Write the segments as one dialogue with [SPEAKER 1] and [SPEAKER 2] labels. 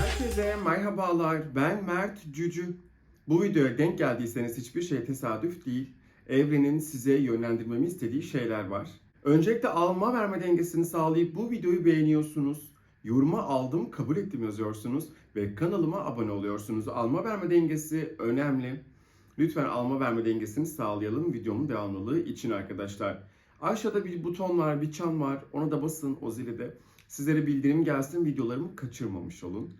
[SPEAKER 1] Herkese merhabalar. Ben Mert Cücü. Bu videoya denk geldiyseniz hiçbir şey tesadüf değil. Evrenin size yönlendirmemi istediği şeyler var. Öncelikle alma verme dengesini sağlayıp bu videoyu beğeniyorsunuz. Yoruma aldım, kabul ettim yazıyorsunuz ve kanalıma abone oluyorsunuz. Alma verme dengesi önemli. Lütfen alma verme dengesini sağlayalım videomun devamlılığı için arkadaşlar. Aşağıda bir buton var, bir çan var. Ona da basın o zili de. Sizlere bildirim gelsin, videolarımı kaçırmamış olun.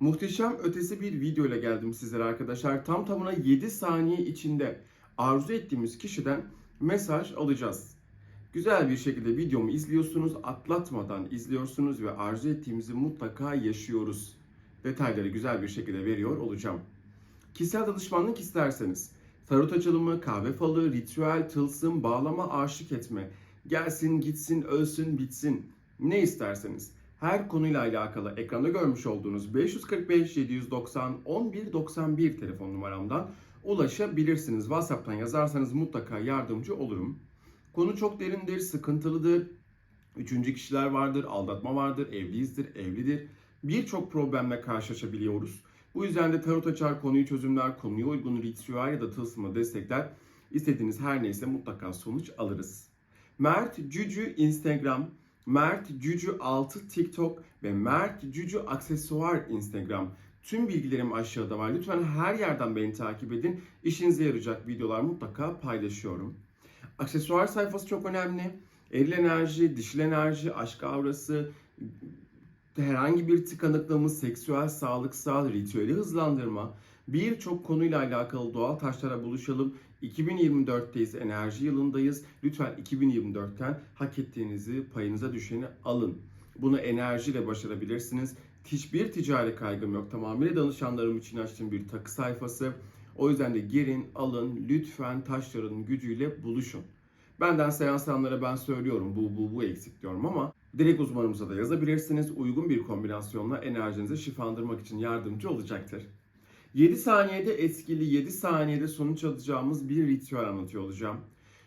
[SPEAKER 1] Muhteşem ötesi bir video ile geldim sizlere arkadaşlar. Tam tamına 7 saniye içinde arzu ettiğimiz kişiden mesaj alacağız. Güzel bir şekilde videomu izliyorsunuz, atlatmadan izliyorsunuz ve arzu ettiğimizi mutlaka yaşıyoruz. Detayları güzel bir şekilde veriyor olacağım. Kişisel danışmanlık isterseniz, tarot açılımı, kahve falı, ritüel, tılsım, bağlama, aşık etme, gelsin, gitsin, ölsün, bitsin, ne isterseniz her konuyla alakalı ekranda görmüş olduğunuz 545 790 1191 telefon numaramdan ulaşabilirsiniz. WhatsApp'tan yazarsanız mutlaka yardımcı olurum. Konu çok derindir, sıkıntılıdır. Üçüncü kişiler vardır, aldatma vardır, evliyizdir, evlidir. Birçok problemle karşılaşabiliyoruz. Bu yüzden de tarot açar, konuyu çözümler, konuya uygun ritüel ya da tılsımı destekler. İstediğiniz her neyse mutlaka sonuç alırız. Mert Cücü Instagram, Mert Cücü 6 TikTok ve Mert Cücü aksesuar Instagram. Tüm bilgilerim aşağıda var. Lütfen her yerden beni takip edin. İşinize yarayacak videolar mutlaka paylaşıyorum. Aksesuar sayfası çok önemli. Eril enerji, dişil enerji, aşk aurası, herhangi bir tıkanıklığımız, seksüel, sağlıksal, ritüeli hızlandırma, birçok konuyla alakalı doğal taşlara buluşalım. 2024'teyiz, enerji yılındayız. Lütfen 2024'ten hak ettiğinizi, payınıza düşeni alın. Bunu enerjiyle başarabilirsiniz. Hiçbir ticari kaygım yok. Tamamıyla danışanlarım için açtığım bir takı sayfası. O yüzden de girin, alın, lütfen taşların gücüyle buluşun. Benden seanslanlara ben söylüyorum bu bu bu eksik diyorum ama direkt uzmanımıza da yazabilirsiniz. Uygun bir kombinasyonla enerjinizi şifalandırmak için yardımcı olacaktır. 7 saniyede etkili, 7 saniyede sonuç alacağımız bir ritüel anlatıyor olacağım.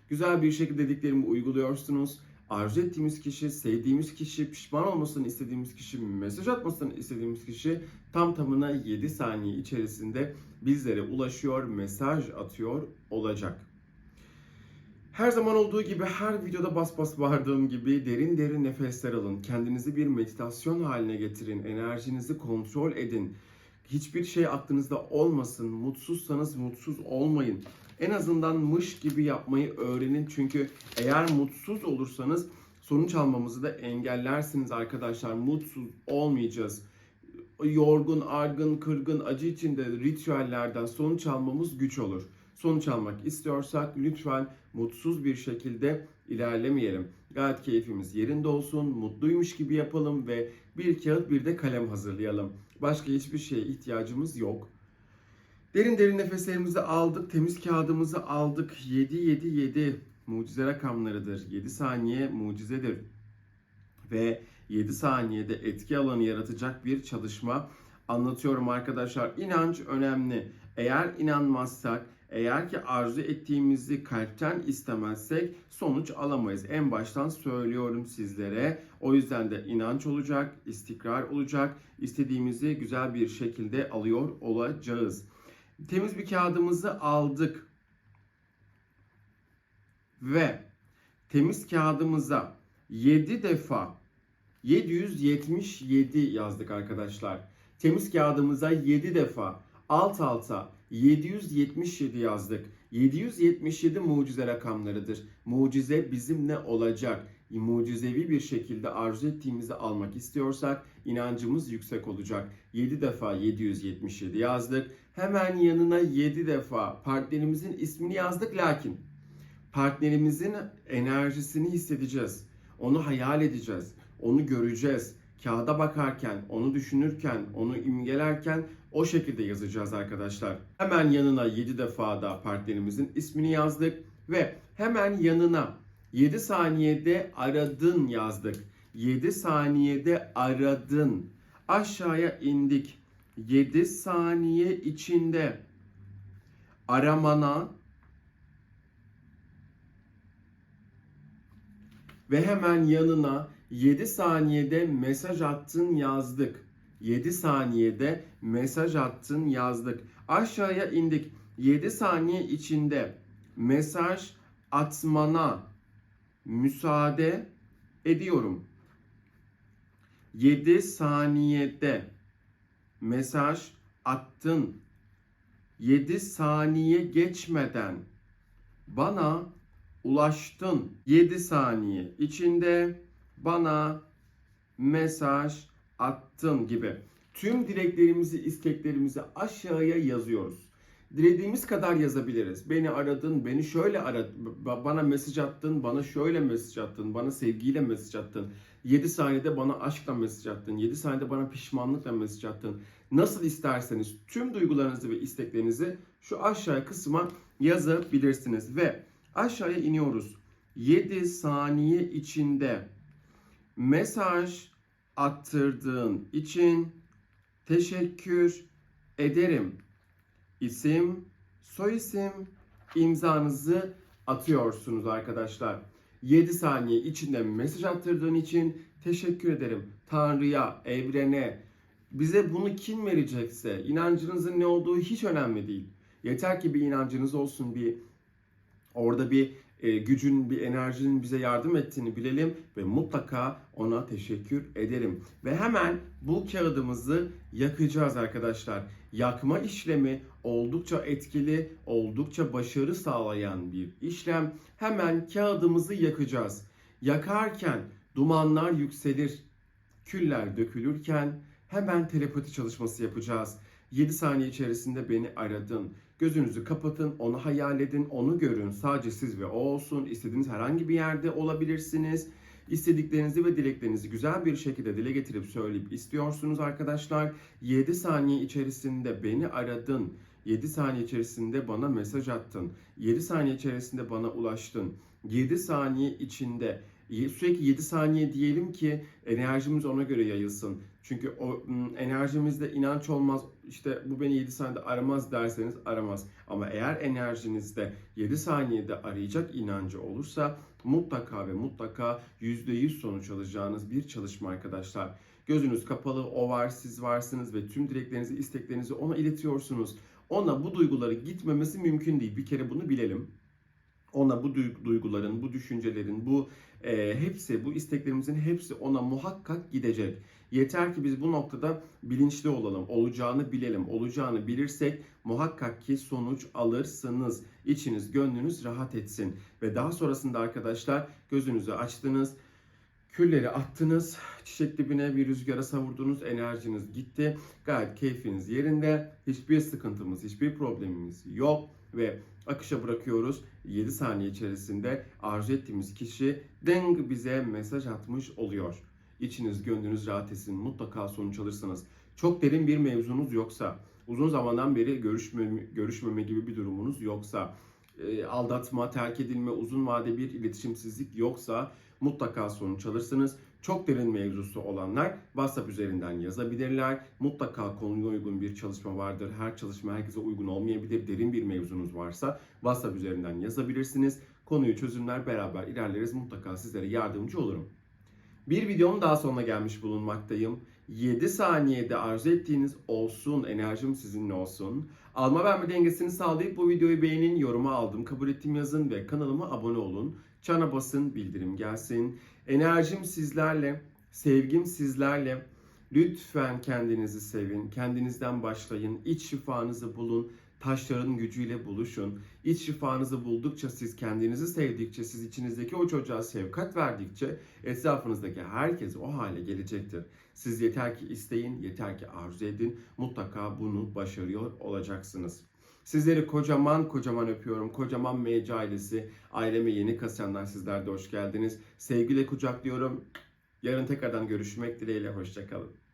[SPEAKER 1] Güzel bir şekilde dediklerimi uyguluyorsunuz. Arzu ettiğimiz kişi, sevdiğimiz kişi, pişman olmasını istediğimiz kişi, mesaj atmasını istediğimiz kişi tam tamına 7 saniye içerisinde bizlere ulaşıyor, mesaj atıyor olacak. Her zaman olduğu gibi her videoda bas bas bağırdığım gibi derin derin nefesler alın. Kendinizi bir meditasyon haline getirin. Enerjinizi kontrol edin. Hiçbir şey aklınızda olmasın. Mutsuzsanız mutsuz olmayın. En azından mış gibi yapmayı öğrenin. Çünkü eğer mutsuz olursanız sonuç almamızı da engellersiniz arkadaşlar. Mutsuz olmayacağız. Yorgun, argın, kırgın, acı içinde ritüellerden sonuç almamız güç olur sonuç almak istiyorsak lütfen mutsuz bir şekilde ilerlemeyelim. Gayet keyfimiz yerinde olsun, mutluymuş gibi yapalım ve bir kağıt bir de kalem hazırlayalım. Başka hiçbir şeye ihtiyacımız yok. Derin derin nefeslerimizi aldık, temiz kağıdımızı aldık. 7 7 7 mucize rakamlarıdır. 7 saniye mucizedir. Ve 7 saniyede etki alanı yaratacak bir çalışma anlatıyorum arkadaşlar. İnanç önemli. Eğer inanmazsak, eğer ki arzu ettiğimizi kalpten istemezsek sonuç alamayız. En baştan söylüyorum sizlere. O yüzden de inanç olacak, istikrar olacak. İstediğimizi güzel bir şekilde alıyor olacağız. Temiz bir kağıdımızı aldık. Ve temiz kağıdımıza 7 defa 777 yazdık arkadaşlar. Temiz kağıdımıza 7 defa alt alta 777 yazdık. 777 mucize rakamlarıdır. Mucize bizimle olacak. Mucizevi bir şekilde arzu ettiğimizi almak istiyorsak inancımız yüksek olacak. 7 defa 777 yazdık. Hemen yanına 7 defa partnerimizin ismini yazdık lakin partnerimizin enerjisini hissedeceğiz. Onu hayal edeceğiz. Onu göreceğiz. Kağıda bakarken, onu düşünürken, onu imgelerken o şekilde yazacağız arkadaşlar. Hemen yanına 7 defa da partnerimizin ismini yazdık ve hemen yanına 7 saniyede aradın yazdık. 7 saniyede aradın. Aşağıya indik. 7 saniye içinde aramana ve hemen yanına 7 saniyede mesaj attın yazdık. 7 saniyede mesaj attın yazdık. Aşağıya indik. 7 saniye içinde mesaj atmana müsaade ediyorum. 7 saniyede mesaj attın. 7 saniye geçmeden bana ulaştın. 7 saniye içinde bana mesaj attın gibi. Tüm dileklerimizi, isteklerimizi aşağıya yazıyoruz. Dilediğimiz kadar yazabiliriz. Beni aradın, beni şöyle aradın, bana mesaj attın, bana şöyle mesaj attın, bana sevgiyle mesaj attın. 7 saniyede bana aşkla mesaj attın, 7 saniyede bana pişmanlıkla mesaj attın. Nasıl isterseniz tüm duygularınızı ve isteklerinizi şu aşağı kısma yazabilirsiniz. Ve aşağıya iniyoruz. 7 saniye içinde mesaj attırdığın için teşekkür ederim. İsim, soyisim, imzanızı atıyorsunuz arkadaşlar. 7 saniye içinde mesaj attırdığın için teşekkür ederim. Tanrı'ya, evrene, bize bunu kim verecekse, inancınızın ne olduğu hiç önemli değil. Yeter ki bir inancınız olsun, bir orada bir e, gücün, bir enerjinin bize yardım ettiğini bilelim ve mutlaka ona teşekkür edelim. Ve hemen bu kağıdımızı yakacağız arkadaşlar. Yakma işlemi oldukça etkili, oldukça başarı sağlayan bir işlem. Hemen kağıdımızı yakacağız. Yakarken dumanlar yükselir, küller dökülürken hemen telepati çalışması yapacağız. 7 saniye içerisinde beni aradın. Gözünüzü kapatın, onu hayal edin, onu görün. Sadece siz ve o olsun. İstediğiniz herhangi bir yerde olabilirsiniz. İstediklerinizi ve dileklerinizi güzel bir şekilde dile getirip söyleyip istiyorsunuz arkadaşlar. 7 saniye içerisinde beni aradın. 7 saniye içerisinde bana mesaj attın. 7 saniye içerisinde bana ulaştın. 7 saniye içinde sürekli 7 saniye diyelim ki enerjimiz ona göre yayılsın. Çünkü o enerjimizde inanç olmaz. İşte bu beni 7 saniyede aramaz derseniz aramaz. Ama eğer enerjinizde 7 saniyede arayacak inancı olursa mutlaka ve mutlaka %100 sonuç alacağınız bir çalışma arkadaşlar. Gözünüz kapalı, o var, siz varsınız ve tüm dileklerinizi, isteklerinizi ona iletiyorsunuz. Ona bu duyguları gitmemesi mümkün değil. Bir kere bunu bilelim ona bu duyguların, bu düşüncelerin, bu e, hepsi, bu isteklerimizin hepsi ona muhakkak gidecek. Yeter ki biz bu noktada bilinçli olalım, olacağını bilelim. Olacağını bilirsek muhakkak ki sonuç alırsınız. İçiniz, gönlünüz rahat etsin. Ve daha sonrasında arkadaşlar gözünüzü açtınız. Külleri attınız, çiçek dibine bir rüzgara savurdunuz, enerjiniz gitti. Gayet keyfiniz yerinde, hiçbir sıkıntımız, hiçbir problemimiz yok ve akışa bırakıyoruz. 7 saniye içerisinde arzu ettiğimiz kişi deng bize mesaj atmış oluyor. İçiniz gönlünüz rahat etsin. Mutlaka sonuç alırsınız. Çok derin bir mevzunuz yoksa, uzun zamandan beri görüşmeme, görüşmeme gibi bir durumunuz yoksa, e, aldatma, terk edilme, uzun vade bir iletişimsizlik yoksa mutlaka sonuç alırsınız. Çok derin mevzusu olanlar WhatsApp üzerinden yazabilirler. Mutlaka konuya uygun bir çalışma vardır. Her çalışma herkese uygun olmayabilir. Derin bir mevzunuz varsa WhatsApp üzerinden yazabilirsiniz. Konuyu çözümler beraber ilerleriz. Mutlaka sizlere yardımcı olurum. Bir videonun daha sonuna gelmiş bulunmaktayım. 7 saniyede arzu ettiğiniz olsun, enerjim sizinle olsun. Alma verme dengesini sağlayıp bu videoyu beğenin, yoruma aldım, kabul ettim yazın ve kanalıma abone olun. Çana basın, bildirim gelsin. Enerjim sizlerle, sevgim sizlerle. Lütfen kendinizi sevin, kendinizden başlayın, iç şifanızı bulun, taşların gücüyle buluşun. İç şifanızı buldukça siz kendinizi sevdikçe, siz içinizdeki o çocuğa sevkat verdikçe etrafınızdaki herkes o hale gelecektir. Siz yeter ki isteyin, yeter ki arzu edin. Mutlaka bunu başarıyor olacaksınız. Sizleri kocaman kocaman öpüyorum. Kocaman MC ailesi. Aileme yeni kasayanlar sizler de hoş geldiniz. Sevgiyle kucaklıyorum. Yarın tekrardan görüşmek dileğiyle. Hoşçakalın.